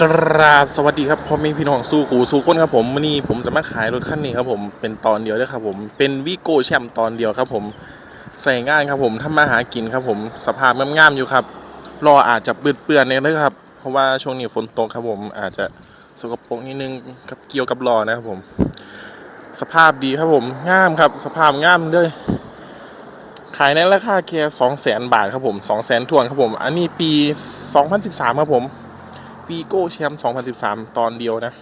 กราบสวัสดีครับพ่อแม่พี่น้องสู้กูสู้คนครับผมวันนี้ผมจะมาขายรถคันนี้ครับผมเป็นตอนเดียวด้วยครับผมเป็นวิโก้แชมป์ตอนเดียวครับผมใส่งานครับผมทำมาหากินครับผมสภาพงามๆอยู่ครับรออาจจะเปื้อนเปื้อนๆเลยนะครับ เพราะว่าช่วงนี้ฝนตกครับผมอาจจะสกปรกนิดนึงกับเกี่ยวกับรอนะครับผม สภาพดีครับผมงามครับ สภาพงามเลยขายในราคาแค่สองแสนบาทครับผมสองแสนทวนครับผม อันนี้ปี2013ครับผม วีโก้แชมป์2013 ตอนเดียวนะ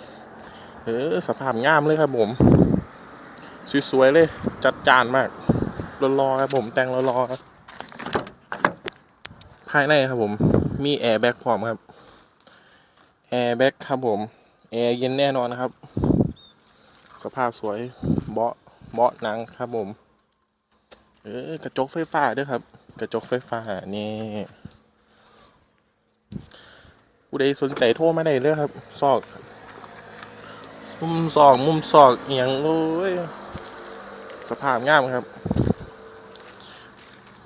เออ สภาพงามเลยครับผม สวยๆเลย จัดจานมากรอๆครับผม แต่งรอๆครับภายในครับผม มีแอร์แบ็กพร้อมครับแอร์แบ็กครับผม แอร์เย็นแน่นอนนะครับ สภาพสวย เบาะ เบาะหนังครับผม เออกระจกไฟฟ้าด้วยครับ กระจกไฟฟ้านี่ ผู้ใดสนใจโทรมาได้เลยครับ ซอก มุมซอกมุมซอกเอียงโอ้ยสภาพงามครับ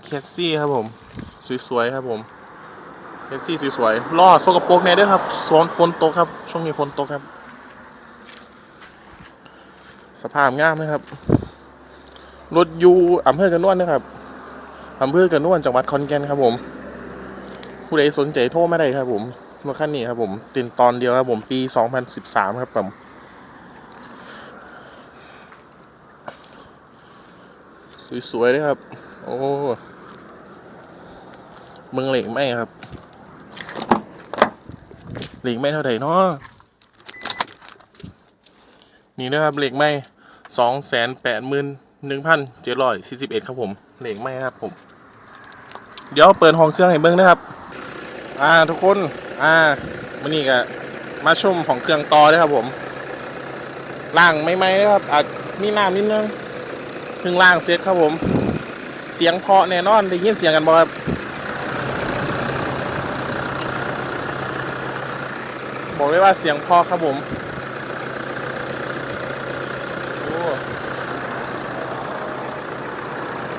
แคสซี่ครับผม สวยๆครับผมแคสซี่สวยๆล่อสกปรกแน่ด้วยครับฝนฝนตกครับ ช่วงนี้ฝนตกครับ สภาพงามนะครับ รถยูอำเภอกระนวนนะครับอำเภอกระนวนจังหวัดขอนแก่นครับผม ผู้ใดสนใจโทรมาได้ครับผม รถคันนี้ครับผมตินตอนเดียวครับผมปี 2013 ครับผมสวยๆเลยครับ โอ้เมืองเหล็กไหมครับ เหล็กไหมเท่าไหร่เนาะนี่นะครับเหล็กไหมสองแสนแปดหมื่นหนึ่งพันเจ็ดร้อยสี่สิบเอ็ดครับผมเหล็กไหมครับผม เดี๋ยวเปิดห้องเครื่องให้เบิ้งนะครับ อ่าทุกคน อ่าวันนี้ก็มาชมของเครื่องต่อด้วยครับ ผมล่างไม่ไหมนะครับอาจมีน้ำนิดนึงเพิ่งล่างเสร็จครับผม เสียงเพาะแน่นอนได้ยินเสียงกันบ่ครับบอกเลยว่าเสียงเพาะครับผม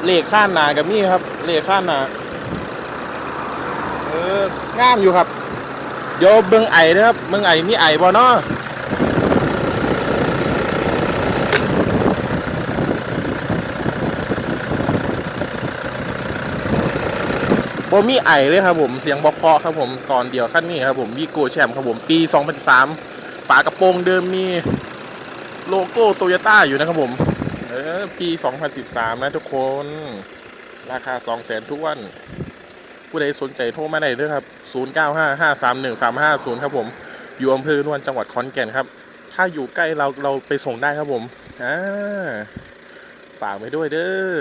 เลขข้านหนากับนี่ครับเลขข้านหนาเอองามอยู่ครับ ดี๋ยวเบิ่งไอ้นะครับเบิ่งไอ้มีไอ้บ่เนาะบ่มีไอเลยครับผมเสียงบ่เพาะครับผมตอนเดียวขั้นนี้ครับผมวีโก้แชมป์ครับผมปี 2003ฝากระโปรงเดิมมีโลโก้โตโยต้าอยู่นะครับผมเออปี 2013 นะทุกคน ราคา 200,000 ทุกวัน ผู้ใดสนใจโทรมาได้เลยครับ 0955313550 ครับผม อยู่อำเภอนวนจังหวัดขอนแก่นครับ ถ้าอยู่ใกล้เราเราไปส่งได้ครับผม อ่า ฝากไปด้วยเด้อ